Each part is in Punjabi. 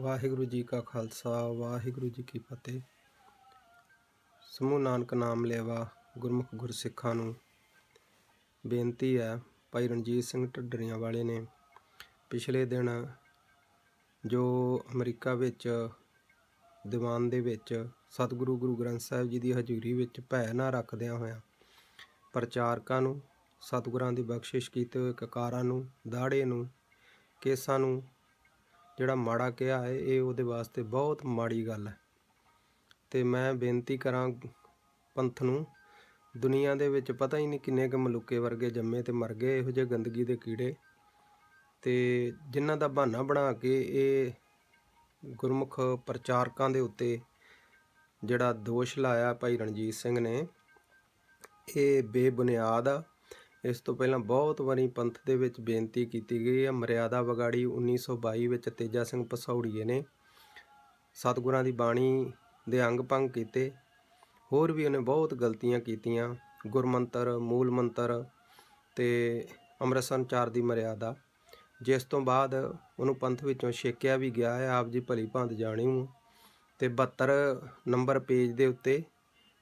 ਵਾਹਿਗੁਰੂ ਜੀ ਕਾ ਖਾਲਸਾ, ਵਾਹਿਗੁਰੂ ਜੀ ਕੀ ਫਤਿਹ। ਸਮੂਹ ਨਾਨਕ ਨਾਮ ਲੈਵਾ ਗੁਰਮੁਖ ਗੁਰਸਿੱਖਾਂ ਨੂੰ। ਬੇਨਤੀ ਹੈ, ਭਾਈ ਰਣਜੀਤ ਸਿੰਘ ਢੱਡਰੀਆਂ ਵਾਲੇ ਨੇ ਪਿਛਲੇ ਦਿਨ ਜੋ ਅਮਰੀਕਾ ਵਿੱਚ ਦੀਵਾਨ ਦੇ ਵਿੱਚ ਸਤਿਗੁਰੂ ਗੁਰੂ ਗ੍ਰੰਥ ਸਾਹਿਬ ਜੀ ਦੀ ਹਜ਼ੂਰੀ ਵਿੱਚ ਭੈ ਨਾ ਰੱਖਦਿਆਂ ਹੋਇਆਂ ਪ੍ਰਚਾਰਕਾਂ ਨੂੰ, ਸਤਿਗੁਰਾਂ ਦੀ ਬਖਸ਼ਿਸ਼ ਕੀਤੇ ਹੋਏ ਕਕਾਰਾਂ ਨੂੰ, ਦਾੜੇ ਨੂੰ, ਕੇਸਾਂ ਨੂੰ ਜਿਹੜਾ ਮਾੜਾ ਕਿਹਾ ਹੈ, ਇਹ ਉਹਦੇ ਵਾਸਤੇ ਬਹੁਤ ਮਾੜੀ ਗੱਲ ਹੈ। ਤੇ ਮੈਂ ਬੇਨਤੀ ਕਰਾਂ ਪੰਥ ਨੂੰ, ਦੁਨੀਆ ਦੇ ਵਿੱਚ ਪਤਾ ਹੀ ਨਹੀਂ ਕਿੰਨੇ ਕੁ ਮਲੂਕੇ ਵਰਗੇ ਜੰਮੇ ਤੇ ਮਰ ਗਏ, ਇਹੋ ਜਿਹੇ ਗੰਦਗੀ ਦੇ ਕੀੜੇ। ਤੇ ਜਿਨ੍ਹਾਂ ਦਾ ਬਹਾਨਾ ਬਣਾ ਕੇ ਇਹ ਗੁਰਮੁਖ ਪ੍ਰਚਾਰਕਾਂ ਦੇ ਉੱਤੇ ਜਿਹੜਾ ਦੋਸ਼ ਲਾਇਆ ਭਾਈ ਰਣਜੀਤ ਸਿੰਘ ਨੇ, ਇਹ ਬੇਬੁਨਿਆਦ ਆ। ਇਸ ਤੋਂ ਪਹਿਲਾਂ ਬਹੁਤ ਵਾਰੀ ਪੰਥ ਦੇ ਵਿੱਚ ਬੇਨਤੀ ਕੀਤੀ ਗਈ ਹੈ। ਮਰਿਆਦਾ ਵਿਗਾੜੀ 1922 ਵਿੱਚ ਤੇਜਾ ਸਿੰਘ ਪਸੌੜੀਏ ਨੇ ਸਤਿਗੁਰਾਂ ਦੀ ਬਾਣੀ ਦੇ ਅੰਗ ਭੰਗ ਕੀਤੇ। ਹੋਰ ਵੀ ਉਹਨੇ ਬਹੁਤ ਗਲਤੀਆਂ ਕੀਤੀਆਂ। ਗੁਰਮੰਤਰ ਮੂਲ ਮੰਤਰ ਤੇ ਅੰਮ੍ਰਿਤ ਸੰਚਾਰ ਦੀ ਮਰਿਆਦਾ। ਜਿਸ ਤੋਂ ਬਾਅਦ ਉਹਨੂੰ ਪੰਥ ਵਿੱਚੋਂ ਛੇਕਿਆ ਵੀ ਗਿਆ ਹੈ। ਆਪ ਜੀ ਭਲੀ ਭਾਂਤ ਜਾਣੀ ਹੂੰ ਤੇ 72 ਨੰਬਰ ਪੇਜ ਦੇ ਉੱਤੇ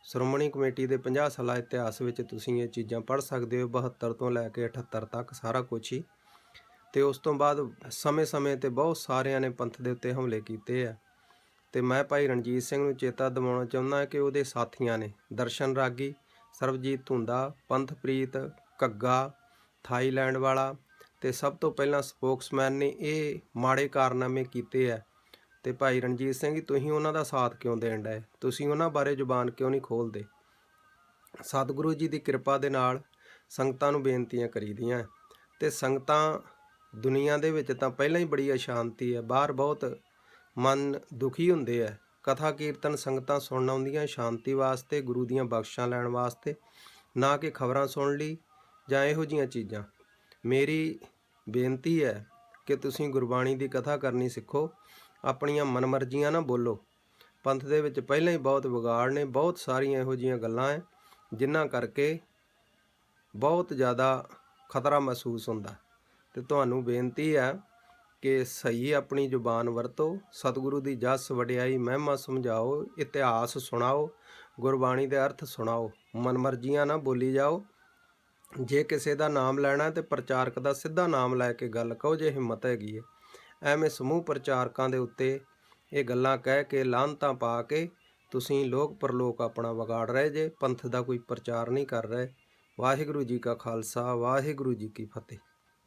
ਸ਼੍ਰੋਮਣੀ ਕਮੇਟੀ ਦੇ 50 ਸਾਲਾ ਇਤਿਹਾਸ ਵਿੱਚ ਤੁਸੀਂ ਇਹ ਚੀਜ਼ਾਂ ਪੜ੍ਹ ਸਕਦੇ ਹੋ 72 ਤੋਂ ਲੈ ਕੇ 78 ਤੱਕ ਸਾਰਾ ਕੁਝ ਹੀ। ਤੇ ਉਸ ਤੋਂ ਬਾਅਦ ਸਮੇਂ-ਸਮੇਂ ਤੇ ਬਹੁਤ ਸਾਰਿਆਂ ਨੇ ਪੰਥ ਦੇ ਉੱਤੇ ਹਮਲੇ ਕੀਤੇ ਆ। ਤੇ ਮੈਂ ਭਾਈ ਰਣਜੀਤ ਸਿੰਘ ਨੂੰ ਚੇਤਾ ਦਿਵਾਉਣਾ ਚਾਹੁੰਦਾ ਕਿ ਉਹਦੇ ਸਾਥੀਆਂ ਨੇ ਦਰਸ਼ਨ ਰਾਗੀ, ਸਰਬਜੀਤ ਧੁੰਦਾ, ਪੰਥਪ੍ਰੀਤ ਕੱਗਾ ਥਾਈਲੈਂਡ ਵਾਲਾ ਤੇ ਸਭ ਤੋਂ ਪਹਿਲਾਂ ਸਪੋਕਸਮੈਨ ਨੇ ਇਹ ਮਾੜੇ ਕਾਰਨਾਮੇ ਕੀਤੇ ਆ। ਤੇ ਭਾਈ ਰਣਜੀਤ ਸਿੰਘ ਜੀ, ਤੁਸੀਂ ਉਹਨਾਂ ਦਾ ਸਾਥ ਕਿਉਂ ਦੇਣ ਡਏ? ਤੁਸੀਂ ਉਹਨਾਂ ਬਾਰੇ ਜ਼ੁਬਾਨ ਕਿਉਂ ਨਹੀਂ ਖੋਲਦੇ? ਸਤਿਗੁਰੂ ਜੀ ਦੀ ਕਿਰਪਾ ਦੇ ਨਾਲ ਸੰਗਤਾਂ ਨੂੰ ਬੇਨਤੀਆਂ ਕਰੀਦੀਆਂ। ਤੇ ਸੰਗਤਾਂ ਦੁਨੀਆ ਦੇ ਵਿੱਚ ਤਾਂ ਪਹਿਲਾਂ ਹੀ ਬੜੀ ਅਸ਼ਾਂਤੀ ਹੈ, ਬਾਹਰ ਬਹੁਤ ਮਨ ਦੁਖੀ ਹੁੰਦੇ ਆ। ਕਥਾ ਕੀਰਤਨ ਸੰਗਤਾਂ ਸੁਣਨ ਆਉਂਦੀਆਂ, ਸ਼ਾਂਤੀ ਵਾਸਤੇ, ਗੁਰੂ ਦੀਆਂ ਬਖਸ਼ਾਂ ਲੈਣ ਵਾਸਤੇ, ਨਾ ਕਿ ਖਬਰਾਂ ਸੁਣ ਲਈ ਜਾਂ ਇਹੋ ਜੀਆਂ ਚੀਜ਼ਾਂ। ਮੇਰੀ ਬੇਨਤੀ ਹੈ ਕਿ ਤੁਸੀਂ ਗੁਰਬਾਣੀ ਦੀ ਕਥਾ ਕਰਨੀ ਸਿੱਖੋ। ਆਪਣੀਆਂ ਮਨਮਰਜ਼ੀਆਂ ਨਾ ਬੋਲੋ। ਪੰਥ ਦੇ ਵਿੱਚ ਪਹਿਲਾਂ ਹੀ ਬਹੁਤ ਵਿਗਾੜ ਨੇ, ਬਹੁਤ ਸਾਰੀਆਂ ਇਹੋ ਜੀਆਂ ਗੱਲਾਂ ਹੈ ਜਿਨ੍ਹਾਂ ਕਰਕੇ ਬਹੁਤ ਜ਼ਿਆਦਾ ਖਤਰਾ ਮਹਿਸੂਸ ਹੁੰਦਾ। ਤੇ ਤੁਹਾਨੂੰ ਬੇਨਤੀ ਆ ਕਿ ਸਹੀ ਆਪਣੀ ਜ਼ੁਬਾਨ ਵਰਤੋ, ਸਤਿਗੁਰੂ ਦੀ ਜਸ ਵਡਿਆਈ ਮਹਿਮਾ ਸਮਝਾਓ, ਇਤਿਹਾਸ ਸੁਣਾਓ, ਗੁਰਬਾਣੀ ਦੇ ਅਰਥ ਸੁਣਾਓ, ਮਨਮਰਜ਼ੀਆਂ ਨਾ ਬੋਲੀ ਜਾਓ। ਜੇ ਕਿਸੇ ਦਾ ਨਾਮ ਲੈਣਾ ਹੈ ਤੇ ਪ੍ਰਚਾਰਕ ਦਾ ਸਿੱਧਾ ਨਾਮ ਲੈ ਕੇ ਗੱਲ ਕਹੋ ਜੇ ਹਿੰਮਤ ਹੈਗੀ ਹੈ ਐਵੇਂ ਸਮੂਹ ਪ੍ਰਚਾਰਕਾਂ ਦੇ ਉੱਤੇ ਇਹ ਗੱਲਾਂ ਕਹਿ ਕੇ ਲਾਂਤਾਂ ਪਾ ਕੇ ਤੁਸੀਂ ਲੋਕ ਪਰਲੋਕ ਆਪਣਾ ਵਿਗਾੜ ਰਹੇ ਜੇ, ਪੰਥ ਦਾ ਕੋਈ ਪ੍ਰਚਾਰ ਨਹੀਂ ਕਰ ਰਹੇ। ਵਾਹਿਗੁਰੂ ਜੀ ਕਾ ਖਾਲਸਾ, ਵਾਹਿਗੁਰੂ ਜੀ ਕੀ ਫਤਿਹ।